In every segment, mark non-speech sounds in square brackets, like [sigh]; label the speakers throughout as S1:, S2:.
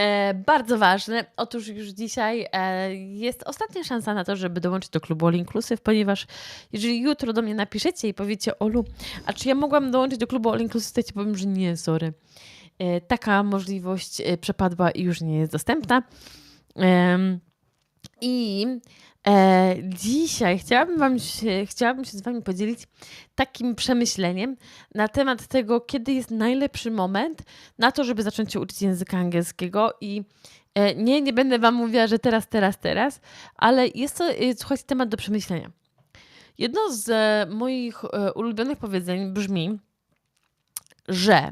S1: E, bardzo ważne. Otóż już dzisiaj e, jest ostatnia szansa na to, żeby dołączyć do klubu All Inclusive, ponieważ jeżeli jutro do mnie napiszecie i powiecie, Olu, a czy ja mogłam dołączyć do klubu All Inclusive, to ja ci powiem, że nie, sorry. E, taka możliwość przepadła i już nie jest dostępna. I e, dzisiaj chciałabym, wam się, chciałabym się z Wami podzielić takim przemyśleniem na temat tego, kiedy jest najlepszy moment na to, żeby zacząć się uczyć języka angielskiego. I e, nie, nie będę Wam mówiła, że teraz, teraz, teraz, ale jest to, e, słuchajcie, temat do przemyślenia. Jedno z e, moich e, ulubionych powiedzeń brzmi, że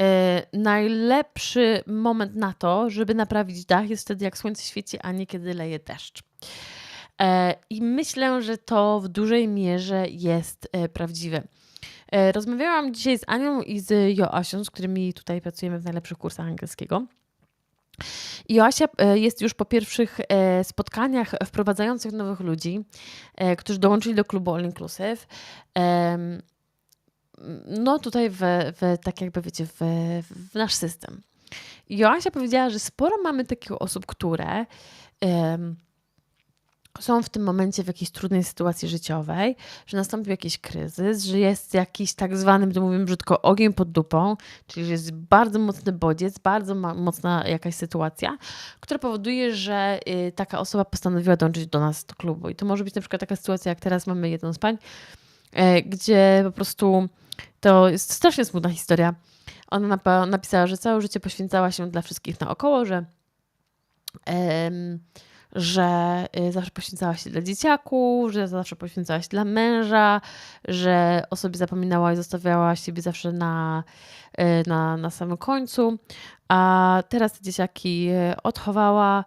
S1: E, najlepszy moment na to, żeby naprawić dach, jest wtedy, jak słońce świeci, a nie kiedy leje deszcz. E, I myślę, że to w dużej mierze jest e, prawdziwe. Rozmawiałam dzisiaj z Anią i z Joasią, z którymi tutaj pracujemy w najlepszych kursach angielskiego. Joasia jest już po pierwszych spotkaniach wprowadzających nowych ludzi, którzy dołączyli do klubu All Inclusive no tutaj w, w tak jakby wiecie, w, w nasz system. Joasia powiedziała, że sporo mamy takich osób, które um, są w tym momencie w jakiejś trudnej sytuacji życiowej, że nastąpił jakiś kryzys, że jest jakiś tak zwany, to mówimy brzydko, ogień pod dupą, czyli że jest bardzo mocny bodziec, bardzo mocna jakaś sytuacja, która powoduje, że y, taka osoba postanowiła dołączyć do nas do klubu. I to może być na przykład taka sytuacja, jak teraz mamy jedną z pań, y, gdzie po prostu to jest strasznie smutna historia. Ona napisała, że całe życie poświęcała się dla wszystkich naokoło, że, że y, zawsze poświęcała się dla dzieciaków, że zawsze poświęcała się dla męża, że o sobie zapominała i zostawiała siebie zawsze na, y, na, na samym końcu. A teraz te dzieciaki y, odchowała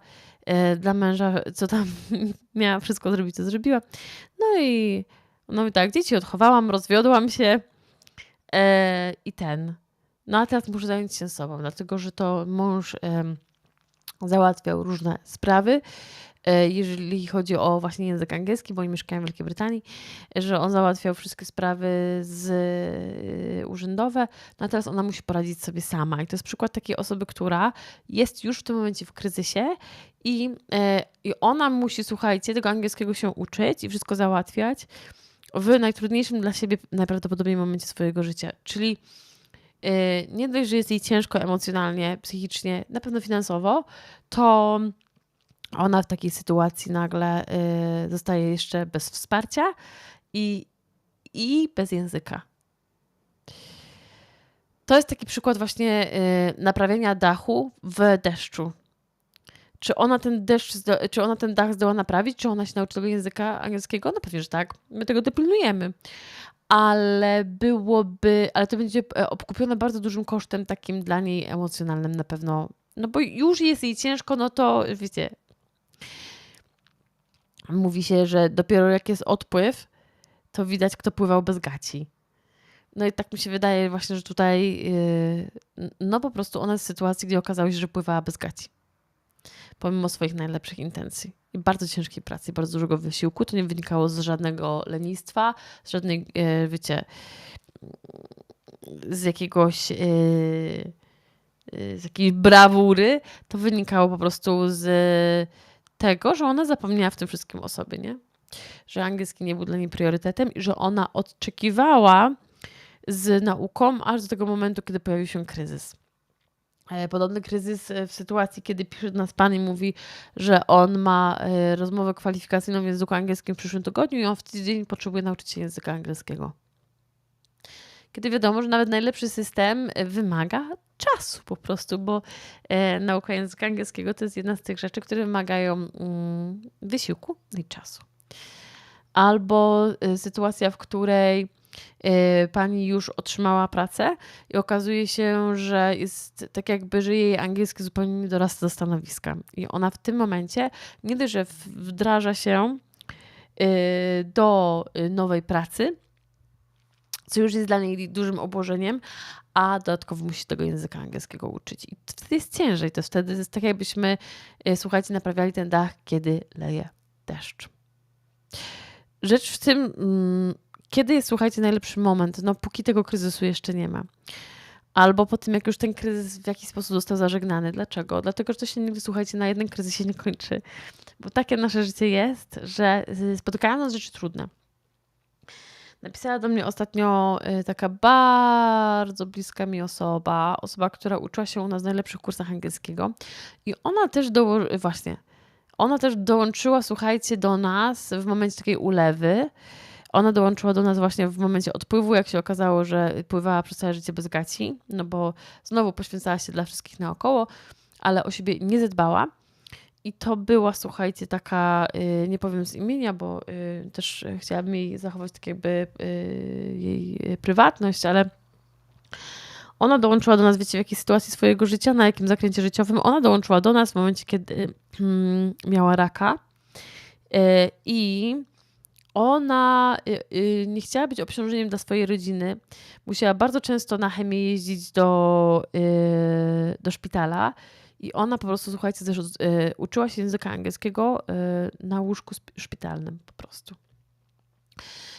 S1: dla męża, co tam [laughs] miała wszystko zrobić, co zrobiła. No i no i tak, dzieci odchowałam, rozwiodłam się I ten. No a teraz muszę zająć się sobą, dlatego że to mąż załatwiał różne sprawy. E, jeżeli chodzi o właśnie język angielski, bo oni mieszkają w Wielkiej Brytanii, że on załatwiał wszystkie sprawy z, e, urzędowe, no a teraz ona musi poradzić sobie sama. I to jest przykład takiej osoby, która jest już w tym momencie w kryzysie i, i ona musi, słuchajcie, tego angielskiego się uczyć i wszystko załatwiać w najtrudniejszym dla siebie najprawdopodobniej momencie swojego życia. Czyli nie dość, że jest jej ciężko emocjonalnie, psychicznie, na pewno finansowo, to ona w takiej sytuacji nagle yy, zostaje jeszcze bez wsparcia i, i bez języka. To jest taki przykład właśnie yy, naprawienia dachu w deszczu czy ona ten deszcz, czy ona ten dach zdoła naprawić, czy ona się nauczy tego języka angielskiego? No pewnie, że tak. My tego dopilnujemy. Ale byłoby, ale to będzie e, obkupione bardzo dużym kosztem takim dla niej emocjonalnym na pewno. No bo już jest jej ciężko, no to wiecie, mówi się, że dopiero jak jest odpływ, to widać, kto pływał bez gaci. No i tak mi się wydaje właśnie, że tutaj, yy, no po prostu ona jest w sytuacji, gdzie okazało się, że pływała bez gaci pomimo swoich najlepszych intencji. I bardzo ciężkiej pracy, bardzo dużego wysiłku. To nie wynikało z żadnego lenistwa, z żadnej, e, wiecie, z jakiegoś, e, e, z jakiejś brawury. To wynikało po prostu z tego, że ona zapomniała w tym wszystkim o sobie, nie? Że angielski nie był dla niej priorytetem i że ona odczekiwała z nauką aż do tego momentu, kiedy pojawił się kryzys. E, podobny kryzys e, w sytuacji, kiedy pisze do nas pan i mówi, że on ma e, rozmowę kwalifikacyjną w języku angielskim w przyszłym tygodniu i on w tydzień potrzebuje nauczyć się języka angielskiego. Kiedy wiadomo, że nawet najlepszy system wymaga czasu po prostu, bo nauka języka angielskiego to jest jedna z tych rzeczy, które wymagają mm, wysiłku i czasu. Albo sytuacja, w której pani już otrzymała pracę i okazuje się, że jest tak jakby, że jej angielski zupełnie nie dorasta do stanowiska. I ona w tym momencie nie dość, że wdraża się y, do y, nowej pracy, co już jest dla niej dużym obłożeniem, a dodatkowo musi tego języka angielskiego uczyć. I wtedy jest ciężej. To wtedy jest tak, jakbyśmy, słuchajcie, naprawiali ten dach, kiedy leje deszcz. Rzecz w tym, mm, kiedy jest, słuchajcie, najlepszy moment? No, póki tego kryzysu jeszcze nie ma. albo po tym, jak już ten kryzys w jakiś sposób został zażegnany. Dlaczego? Dlatego, że to się nigdy, słuchajcie, na jednym kryzysie nie kończy. Bo takie nasze życie jest, że y, spotykają nas rzeczy trudne. Napisała do mnie ostatnio y, taka bardzo bliska mi osoba, osoba, która uczyła się u nas w najlepszych kursach angielskiego i ona też dołożyła, właśnie, ona też dołączyła, słuchajcie, do nas w momencie takiej ulewy. Ona dołączyła do nas właśnie w momencie odpływu, jak się okazało, że pływała przez całe życie bez gaci, no bo znowu poświęcała się dla wszystkich naokoło, ale o siebie nie zadbała. I to była, słuchajcie, taka, y, nie powiem z imienia, bo y, też chciałabym jej zachować tak jakby y, jej prywatność, ale ona dołączyła do nas, wiecie, w jakiej sytuacji swojego życia, na jakim zakręcie życiowym. Ona dołączyła do nas w momencie, kiedy mm, miała raka. I ona nie chciała być obciążeniem dla swojej rodziny. Musiała bardzo często na chemię jeździć do, do szpitala i ona po prostu, słuchajcie, też, y, uczyła się języka angielskiego y, na łóżku szpitalnym po prostu.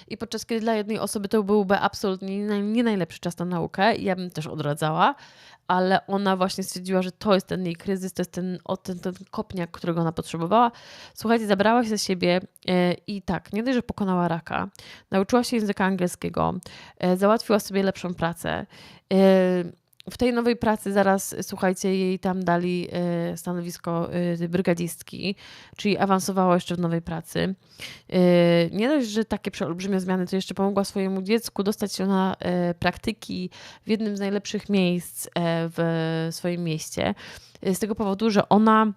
S1: I podczas kiedy dla jednej osoby to byłby absolutnie nie najlepszy czas na naukę, ja bym też odradzała, ale ona właśnie stwierdziła, że to jest ten jej kryzys, to jest ten, ten, ten kopniak, którego ona potrzebowała. Słuchajcie, zabrała się za siebie e, i tak, nie dość, że pokonała raka, nauczyła się języka angielskiego, e, załatwiła sobie lepszą pracę, e, w tej nowej pracy zaraz, słuchajcie, jej tam dali e, stanowisko e, brygadzistki, czyli awansowała jeszcze w nowej pracy. E, nie dość, że takie przeolbrzymie zmiany, to jeszcze pomogła swojemu dziecku dostać się na praktyki w jednym z najlepszych miejsc w swoim mieście. Z tego powodu, że ona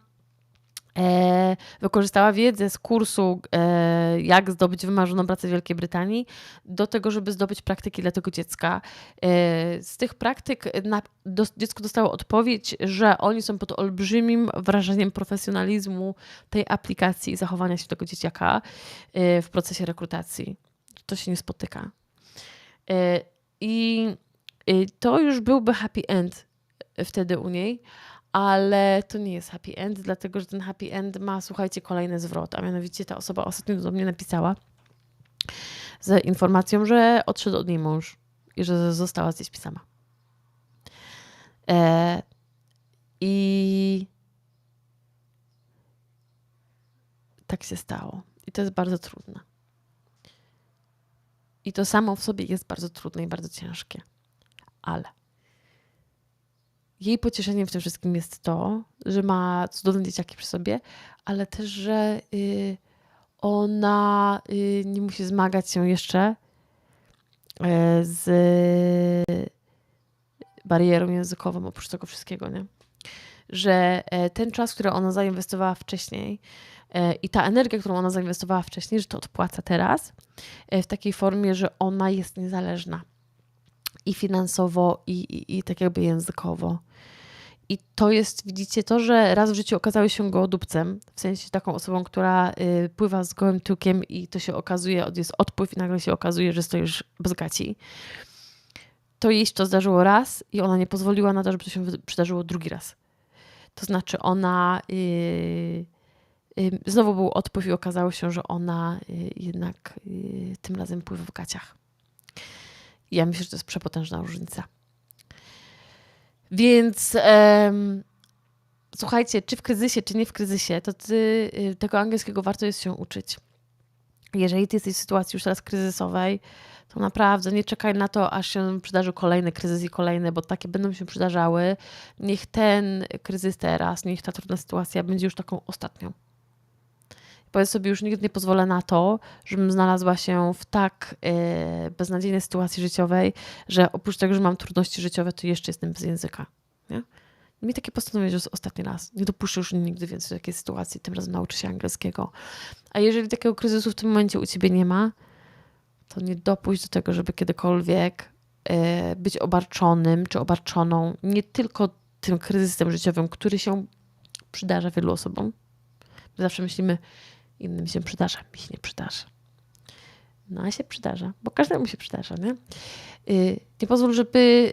S1: wykorzystała wiedzę z kursu, e, jak zdobyć wymarzoną pracę w Wielkiej Brytanii, do tego, żeby zdobyć praktyki dla tego dziecka. E, z tych praktyk na, do, dziecko dostało odpowiedź, że oni są pod olbrzymim wrażeniem profesjonalizmu tej aplikacji i zachowania się tego dzieciaka w procesie rekrutacji. To się nie spotyka. I to już byłby happy end wtedy u niej, ale to nie jest happy end, dlatego że ten happy end ma, słuchajcie, kolejny zwrot, a mianowicie ta osoba ostatnio do mnie napisała z informacją, że odszedł od niej mąż i że została z dziećmi sama. E, I tak się stało. I to jest bardzo trudne. I to samo w sobie jest bardzo trudne i bardzo ciężkie. Ale jej pocieszeniem w tym wszystkim jest to, że ma cudowne dzieciaki przy sobie, ale też, że y, ona y, nie musi zmagać się jeszcze y, z barierą językową, oprócz tego wszystkiego, nie? Że e, ten czas, który ona zainwestowała wcześniej e, i ta energia, którą ona zainwestowała wcześniej, że to odpłaca teraz e, w takiej formie, że ona jest niezależna i finansowo, i, i, i tak jakby językowo. I to jest, widzicie, to, że raz w życiu okazały się gołodupcem, w sensie taką osobą, która y, pływa z gołym tyłkiem i to się okazuje, jest odpływ i nagle się okazuje, że stoisz bez gaci. To jej się to zdarzyło raz i ona nie pozwoliła na to, żeby to się przydarzyło drugi raz. To znaczy ona... Y, y, znowu był odpływ i okazało się, że ona y, jednak y, tym razem pływa w gaciach. Ja myślę, że to jest przepotężna różnica. Więc um, słuchajcie, czy w kryzysie, czy nie w kryzysie, to ty, y, tego angielskiego warto jest się uczyć. Jeżeli ty jesteś w sytuacji już teraz kryzysowej, to naprawdę nie czekaj na to, aż się przydarzy kolejny kryzys i kolejny, bo takie będą się przydarzały. Niech ten kryzys teraz, niech ta trudna sytuacja będzie już taką ostatnią powiedz sobie, już nigdy nie pozwolę na to, żebym znalazła się w tak yy, beznadziejnej sytuacji życiowej, że oprócz tego, że mam trudności życiowe, to jeszcze jestem bez języka. Nie? Mi takie postanowienie, że ostatni raz. Nie dopuszczę już nigdy więcej do takiej sytuacji, tym razem nauczę się angielskiego. A jeżeli takiego kryzysu w tym momencie u ciebie nie ma, to nie dopuść do tego, żeby kiedykolwiek yy, być obarczonym czy obarczoną nie tylko tym kryzysem życiowym, który się przydarza wielu osobom. Zawsze myślimy, innym się przydarza, mi się nie przydarza. No, a się przydarza, bo każdemu się przydarza, nie? Y, nie pozwól, żeby,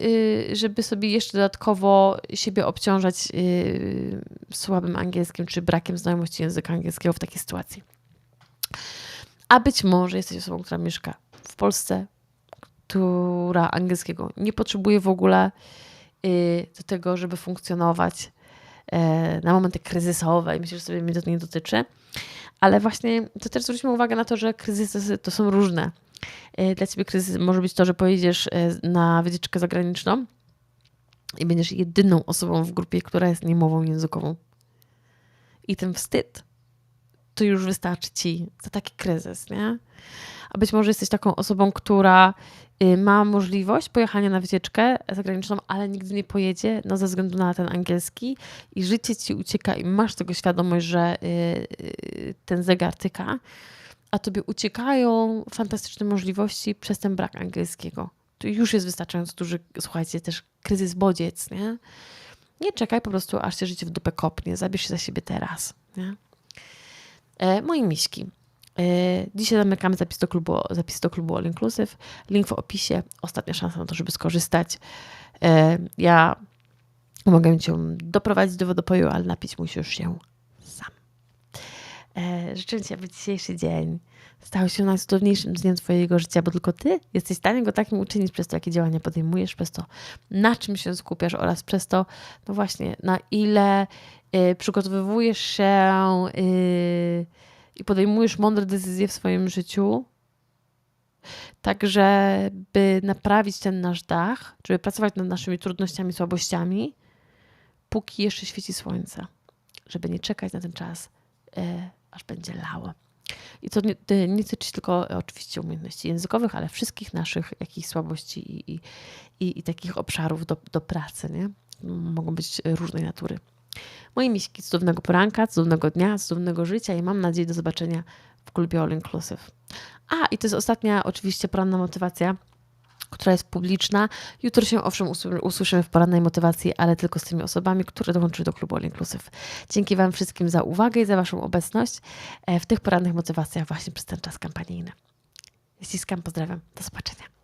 S1: y, żeby sobie jeszcze dodatkowo siebie obciążać y, słabym angielskim czy brakiem znajomości języka angielskiego w takiej sytuacji. A być może jesteś osobą, która mieszka w Polsce, która angielskiego nie potrzebuje w ogóle do tego, żeby funkcjonować na momenty kryzysowe i myślę, że sobie mnie to nie dotyczy. Ale właśnie to też zwróćmy uwagę na to, że kryzysy to są różne. E, Dla ciebie kryzys może być to, że pojedziesz e, na wycieczkę zagraniczną i będziesz jedyną osobą w grupie, która jest niemową językową. I ten wstyd to już wystarczy ci za taki kryzys, nie? A być może jesteś taką osobą, która y, ma możliwość pojechania na wycieczkę zagraniczną, ale nigdy nie pojedzie, no ze względu na ten angielski i życie ci ucieka i masz tego świadomość, że y, y, ten zegar tyka, a tobie uciekają fantastyczne możliwości przez ten brak angielskiego. To już jest wystarczająco duży, słuchajcie, też kryzys bodziec, nie? Nie czekaj po prostu, aż się życie w dupę kopnie. Zabierz się za siebie teraz, nie? E, moi miśki. E, dzisiaj zamykamy zapis do klubu, zapis do klubu All Inclusive. Link w opisie. Ostatnia szansa na to, żeby skorzystać. E, ja mogę Cię doprowadzić do wodopoju, ale napić musisz się sam. Życzę Ci, aby dzisiejszy dzień stał się najcudowniejszym dniem Twojego życia, bo tylko Ty jesteś w stanie go takim uczynić przez to, jakie działania podejmujesz, przez to, na czym się skupiasz oraz przez to, no właśnie, na ile y, przygotowujesz się y, i podejmujesz mądre decyzje w swoim życiu, tak żeby naprawić ten nasz dach, żeby pracować nad naszymi trudnościami, słabościami, póki jeszcze świeci słońce, żeby nie czekać na ten czas, y, aż będzie lało. I to nie, nie tylko oczywiście umiejętności językowych, ale wszystkich naszych jakichś słabości i, i, i, i takich obszarów do, do pracy, nie? Mogą być różnej natury. Moje miśki, cudownego poranka, cudownego dnia, cudownego życia i mam nadzieję do zobaczenia w klubie All Inclusive. A, i to jest ostatnia oczywiście poranna motywacja, która jest publiczna. Jutro się owszem usły- usłyszymy w porannej motywacji, ale tylko z tymi osobami, które dołączyły do klubu All Inclusive. Dzięki Wam wszystkim za uwagę i za Waszą obecność e, w tych porannych motywacjach właśnie przez ten czas kampanijny. Ściskam, pozdrawiam. Do zobaczenia.